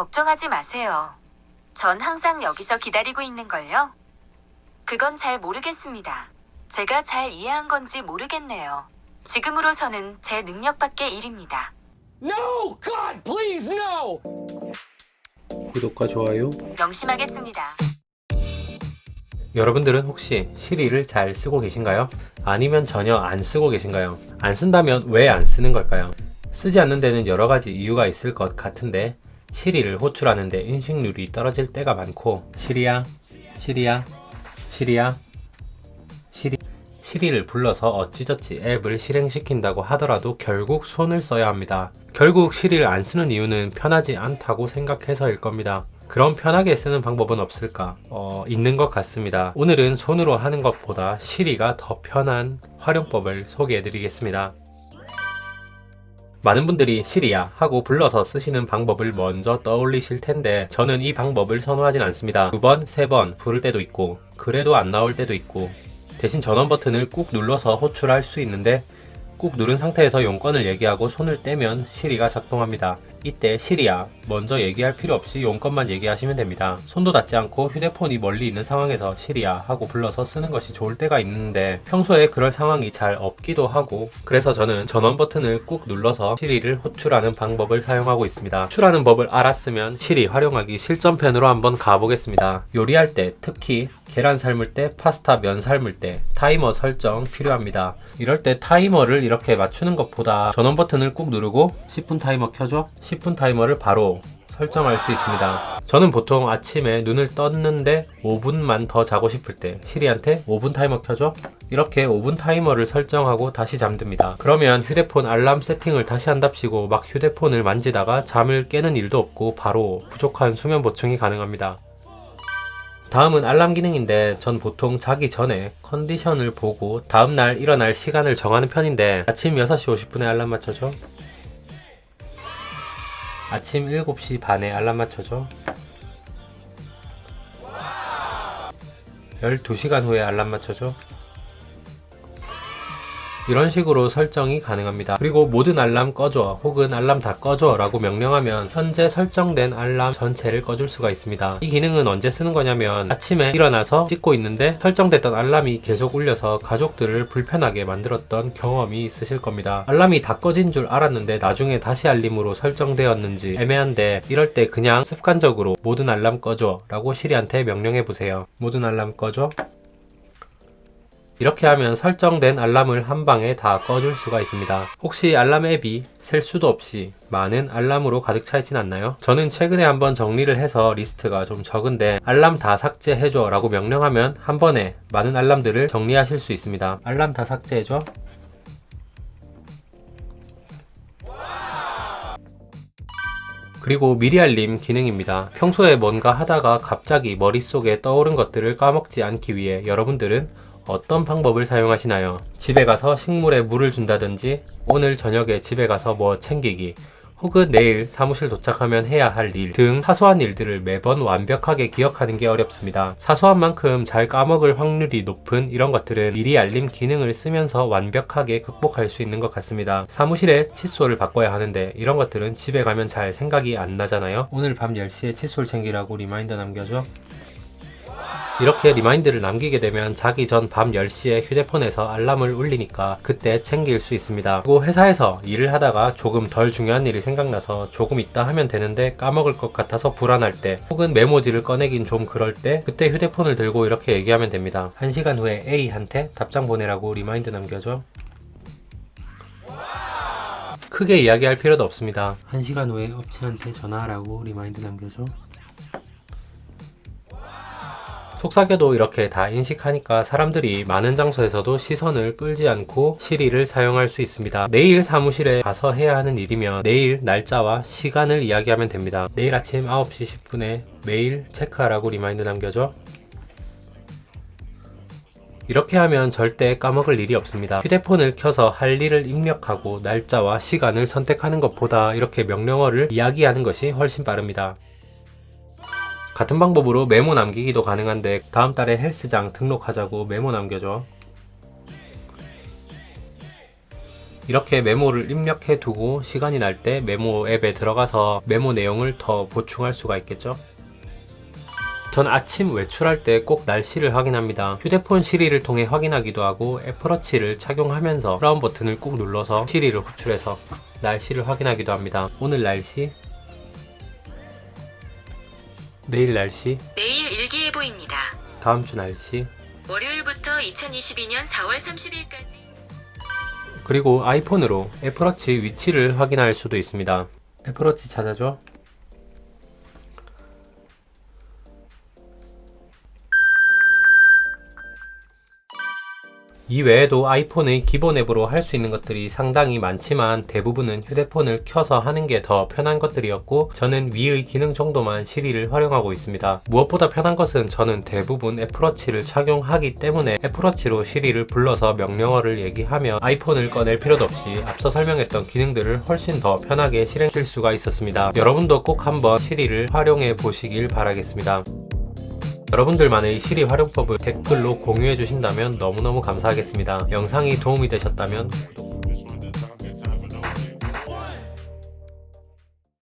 걱정하지 마세요. 전 항상 여기서 기다리고 있는걸요? 그건 잘 모르겠습니다. 제가 잘 이해한 건지 모르겠네요. 지금으로서는 제 능력 밖의 일입니다. No! God, please, no! 구독과 좋아요. 명심하겠습니다. 여러분들은 혹시 시리를 잘 쓰고 계신가요? 아니면 전혀 안 쓰고 계신가요? 안 쓴다면 왜 안 쓰는 걸까요? 쓰지 않는 데는 여러 가지 이유가 있을 것 같은데 시리를 호출하는데 인식률이 떨어질 때가 많고 시리야, 시리야, 시리야, 시리 시리를 불러서 어찌저찌 앱을 실행시킨다고 하더라도 결국 손을 써야 합니다. 결국 시리를 안 쓰는 이유는 편하지 않다고 생각해서일 겁니다. 그럼 편하게 쓰는 방법은 없을까? 어, 있는 것 같습니다. 오늘은 손으로 하는 것보다 시리가 더 편한 활용법을 소개해 드리겠습니다. 많은 분들이 시리야 하고 불러서 쓰시는 방법을 먼저 떠올리실 텐데 저는 이 방법을 선호하진 않습니다. 두 번, 세 번 부를 때도 있고 그래도 안 나올 때도 있고 대신 전원 버튼을 꾹 눌러서 호출할 수 있는데 꾹 누른 상태에서 용건을 얘기하고 손을 떼면 시리가 작동합니다. 이때 시리야 먼저 얘기할 필요 없이 용건만 얘기하시면 됩니다. 손도 닿지 않고 휴대폰이 멀리 있는 상황에서 시리야 하고 불러서 쓰는 것이 좋을 때가 있는데 평소에 그럴 상황이 잘 없기도 하고 그래서 저는 전원 버튼을 꾹 눌러서 시리를 호출하는 방법을 사용하고 있습니다. 호출하는 법을 알았으면 시리 활용하기 실전편으로 한번 가보겠습니다. 요리할 때 특히 계란 삶을 때, 파스타 면 삶을 때 타이머 설정 필요합니다. 이럴 때 타이머를 이렇게 맞추는 것보다 전원 버튼을 꾹 누르고 10분 타이머 켜줘 10분 타이머를 바로 설정할 수 있습니다. 저는 보통 아침에 눈을 떴는데 5분만 더 자고 싶을 때 시리한테 5분 타이머 켜줘 이렇게 5분 타이머를 설정하고 다시 잠듭니다. 그러면 휴대폰 알람 세팅을 다시 한답시고 막 휴대폰을 만지다가 잠을 깨는 일도 없고 바로 부족한 수면 보충이 가능합니다. 다음은 알람 기능인데 전 보통 자기 전에 컨디션을 보고 다음날 일어날 시간을 정하는 편인데 아침 6시 50분에 알람 맞춰줘. 아침 7시 반에 알람 맞춰줘. 12시간 후에 알람 맞춰줘 이런 식으로 설정이 가능합니다. 그리고 모든 알람 꺼줘 혹은 알람 다 꺼줘 라고 명령하면 현재 설정된 알람 전체를 꺼줄 수가 있습니다. 이 기능은 언제 쓰는 거냐면 아침에 일어나서 씻고 있는데 설정됐던 알람이 계속 울려서 가족들을 불편하게 만들었던 경험이 있으실 겁니다. 알람이 다 꺼진 줄 알았는데 나중에 다시 알림으로 설정되었는지 애매한데 이럴 때 그냥 습관적으로 모든 알람 꺼줘 라고 시리한테 명령해 보세요. 모든 알람 꺼줘 이렇게 하면 설정된 알람을 한 방에 다 꺼줄 수가 있습니다. 혹시 알람 앱이 셀 수도 없이 많은 알람으로 가득 차 있진 않나요? 저는 최근에 한번 정리를 해서 리스트가 좀 적은데 알람 다 삭제해줘 라고 명령하면 한 번에 많은 알람들을 정리하실 수 있습니다. 알람 다 삭제해줘. 그리고 미리 알림 기능입니다. 평소에 뭔가 하다가 갑자기 머릿속에 떠오른 것들을 까먹지 않기 위해 여러분들은 어떤 방법을 사용하시나요? 집에 가서 식물에 물을 준다든지, 오늘 저녁에 집에 가서 뭐 챙기기, 혹은 내일 사무실 도착하면 해야 할 일 등 사소한 일들을 매번 완벽하게 기억하는 게 어렵습니다. 사소한 만큼 잘 까먹을 확률이 높은 이런 것들은 미리 알림 기능을 쓰면서 완벽하게 극복할 수 있는 것 같습니다. 사무실에 칫솔을 바꿔야 하는데 이런 것들은 집에 가면 잘 생각이 안 나잖아요. 오늘 밤 10시에 칫솔 챙기라고 리마인더 남겨줘. 이렇게 리마인드를 남기게 되면 자기 전 밤 10시에 휴대폰에서 알람을 울리니까 그때 챙길 수 있습니다. 그리고 회사에서 일을 하다가 조금 덜 중요한 일이 생각나서 조금 있다 하면 되는데 까먹을 것 같아서 불안할 때 혹은 메모지를 꺼내긴 좀 그럴 때 그때 휴대폰을 들고 이렇게 얘기하면 됩니다. 1시간 후에 A한테 답장 보내라고 리마인드 남겨줘. 크게 이야기할 필요도 없습니다. 1시간 후에 업체한테 전화하라고 리마인드 남겨줘. 속삭여도 이렇게 다 인식하니까 사람들이 많은 장소에서도 시선을 끌지 않고 시리를 사용할 수 있습니다. 내일 사무실에 가서 해야 하는 일이면 내일 날짜와 시간을 이야기하면 됩니다. 내일 아침 9시 10분에 메일 체크하라고 리마인드 남겨줘. 이렇게 하면 절대 까먹을 일이 없습니다. 휴대폰을 켜서 할 일을 입력하고 날짜와 시간을 선택하는 것보다 이렇게 명령어를 이야기하는 것이 훨씬 빠릅니다. 같은 방법으로 메모 남기기도 가능한데 다음 달에 헬스장 등록하자고 메모 남겨줘. 이렇게 메모를 입력해 두고 시간이 날 때 메모 앱에 들어가서 메모 내용을 더 보충할 수가 있겠죠. 전 아침 외출할 때 꼭 날씨를 확인합니다. 휴대폰 시리를 통해 확인하기도 하고 애플워치를 착용하면서 브라운 버튼을 꾹 눌러서 시리를 호출해서 날씨를 확인하기도 합니다. 오늘 날씨, 내일 날씨, 내일 일기예보입니다. 다음 주 날씨, 월요일부터 2022년 4월 30일까지 그리고 아이폰으로 애플워치 위치를 확인할 수도 있습니다. 애플워치 찾아줘. 이 외에도 아이폰의 기본 앱으로 할 수 있는 것들이 상당히 많지만 대부분은 휴대폰을 켜서 하는 게 더 편한 것들이었고 저는 위의 기능 정도만 시리를 활용하고 있습니다. 무엇보다 편한 것은 저는 대부분 애플워치를 착용하기 때문에 애플워치로 시리를 불러서 명령어를 얘기하며 아이폰을 꺼낼 필요도 없이 앞서 설명했던 기능들을 훨씬 더 편하게 실행할 수가 있었습니다. 여러분도 꼭 한번 시리를 활용해 보시길 바라겠습니다. 여러분들만의 시리 활용법을 댓글로 공유해 주신다면 너무너무 감사하겠습니다. 영상이 도움이 되셨다면